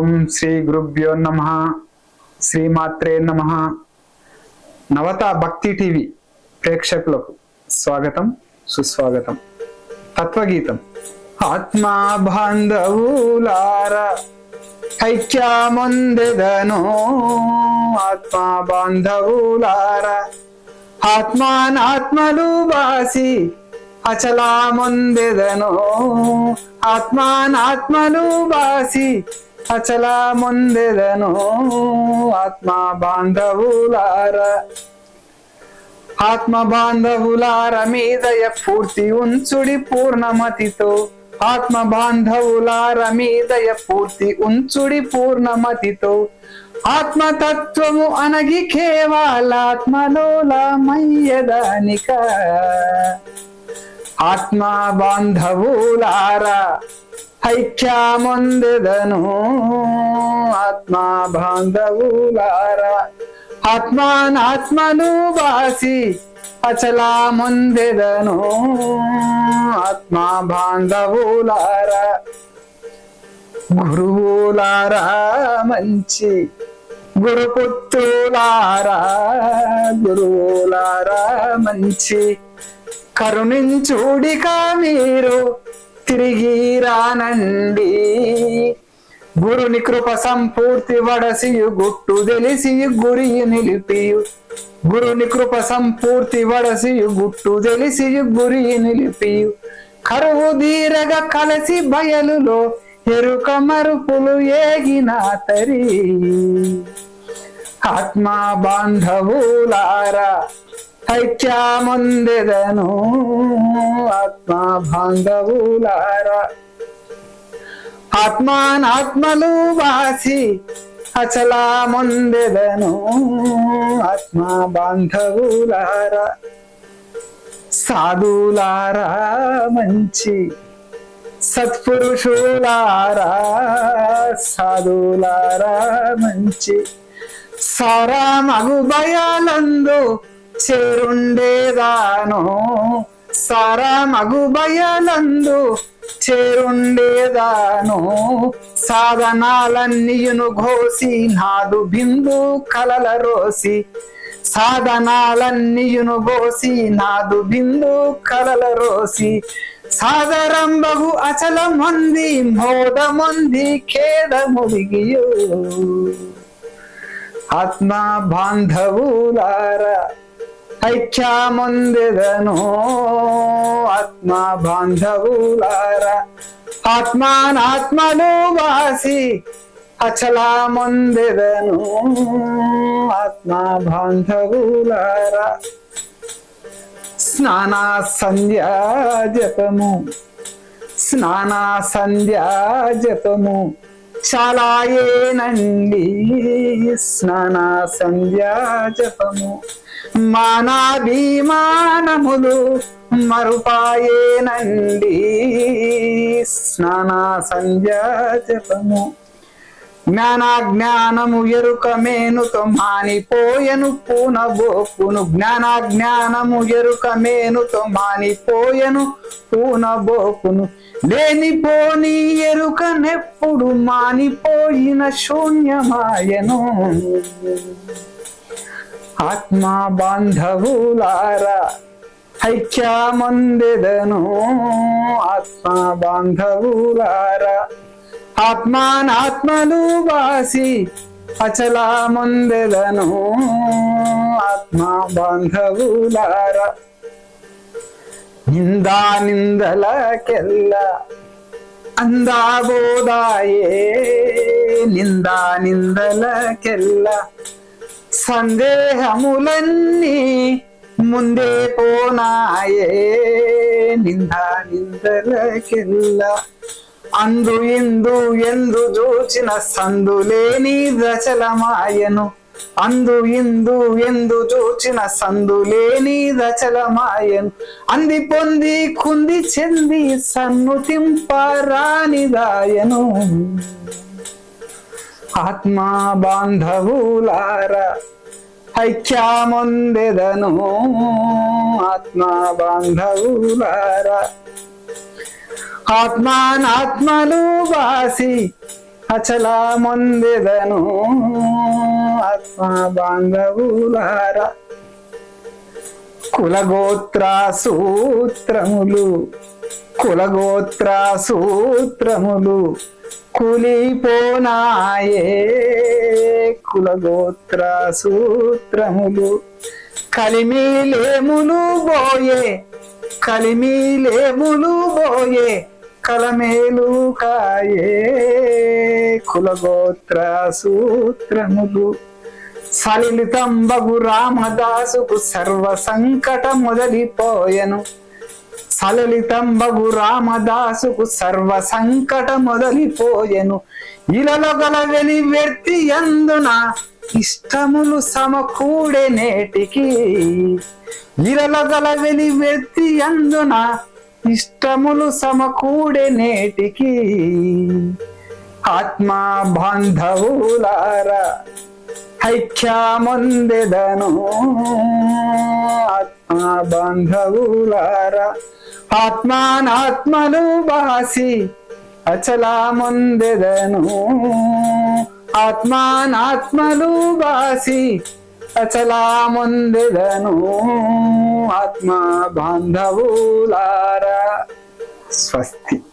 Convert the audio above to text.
ఓం శ్రీ గురుభ్యో నమ. శ్రీమాత్రే నమ. నవత భక్తి టీవీ ప్రేక్షకులకు స్వాగతం సుస్వాగతం. తత్వగీతం. ఆత్మా బాంధవులార ఐక్యమొందెదను ఆత్మా బాంధవులార ఆత్మానాత్మలు బాసి అచలా ముందెదను. ఆత్మానాత్మలు బాసి అచలా ముందెదను ఆత్మ బాంధవులార. ఆత్మ బాంధవులార మీదయ పూర్తి ఉంచుడి పూర్ణమతితో. ఆత్మ బాంధవులార మీదయ పూర్తి ఉంచుడి పూర్ణమతితో. ఆత్మతత్వము అనగి కేవలాత్మలోలమయ్యదానిక ఆత్మ బాంధవులారా ఐక్యమొందెదను. ఆత్మా బాంధవులారా ఆత్మానాత్మను వాసి అచలా ముందెదను ఆత్మా బాంధవులారా గురువులారా మంచి. గురుపుత్రులారా. గురువులారా మంచి. కరుణించుడిక మీరు తిరిగి రానండి గురుని కృప సంపూర్తి వడసియు గుట్టు తెలిసి గురి నిలిపియు. గురుని కృప సంపూర్తి వడసియు గుట్టు తెలిసి గురి నిలిపియు. కరువు దీరగ కలసి బయలులో ఎరుక మరుపులు ఏగిన తరి. ఆత్మా బాంధవులారా ఐక్యమొందెదను ఆత్మా బాంధవులారా ఆత్మానాత్మలు వాసి అచలా ముందెదను ఆత్మా బాంధవులారా సాధులారా మంచి సత్పురుషులారా సాధులారా మంచి సారా మగు భయాలందు చేరుండేదాను? సారా బయలందు చేరుండేదాను? సాధనాలన్నీయును ఘోసి నాదు బిందు కలల రోసి. సాధనాలన్నీయును గోసి నాదు బిందు కలల రోసి. సాదరంబగు అచల మంది మోద మంది ఆత్మ బాంధవులారా ఐక్యమొందెదను ఆత్మ బాంధవులారా ఆత్మానాత్మను వాసి అచలా మొందెదను ఆత్మ బాంధవులారా స్నాన సంధ్యా జపము స్నాన సంధ్యా జపము చాలా ఏనండి స్నాన సంధ్యా జపము మానాభిమానములు మరుపాయేనండి. స్నాన సంధ్యా జపము జ్ఞాన ఎరుక మేనుతో మానిపోయను పూనబోకును. జ్ఞానాజ్ఞానము ఎరుక మేనుతో మానిపోయను పూనబోకును. లేనిపోని ఎరుక నెప్పుడు మానిపోయిన శూన్యమాయను. ఆత్మా బాంధవులారా ఐక్యమందెదను? ఆత్మా బాంధవులారా ఆత్మానాత్మలు వాసి అచలా ముందెదను ఆత్మ బాంధవులారా నిందా నిందలకెల్ల అందాబోదాయే నిందా నిందలకెల్లా సందేహములన్నీ ముందే పోనాయే. నిందా నిందలకెల్లా. అందు ఇందు ఎందు చూచిన సందులేని దచలమాయను అందు ఇందు ఎందు చూచిన సందులేని దచలమాయను అంది పొంది కుంది చెంది సన్నుతింపరానిదాయను ఆత్మా బాంధవులారా ఐక్యమొందెదను ఆత్మా బాంధవులారా ఆత్మానాత్మలు వాసి అచలా మొందెదను ఆత్మ బాంధవులారా కులగోత్ర సూత్రములు కులగోత్ర సూత్రములు కులిపోనాయే. కులగోత్ర సూత్రములు. కలిమిలేములు బోయే కలిమిలేములు బోయే కలమేలు కాయే కులగోత్ర సూత్రములు. సలిలితంబగు రామదాసుకు సర్వ సంకట మొదలిపోయెను. సలలితంబగు రామదాసుకు సర్వ సంకట మొదలిపోయెను. ఇలలో గల వెలి వ్యక్తి ఎందున ఇష్టములు సమకూడే నేటికి. ఇలలో గల వెలి వ్యక్తి ఎందున ఇష్టములు సమకూడే నేటికి. ఆత్మా బాంధవులారా ఐక్యమొందెదను ఆత్మా బాంధవులారా ఆత్మానాత్మలు బాసి అచలా ముందెదను ఆత్మానాత్మలు బాసి అచలా ముందెదను ఆత్మ బాంధవులారా స్వస్తి.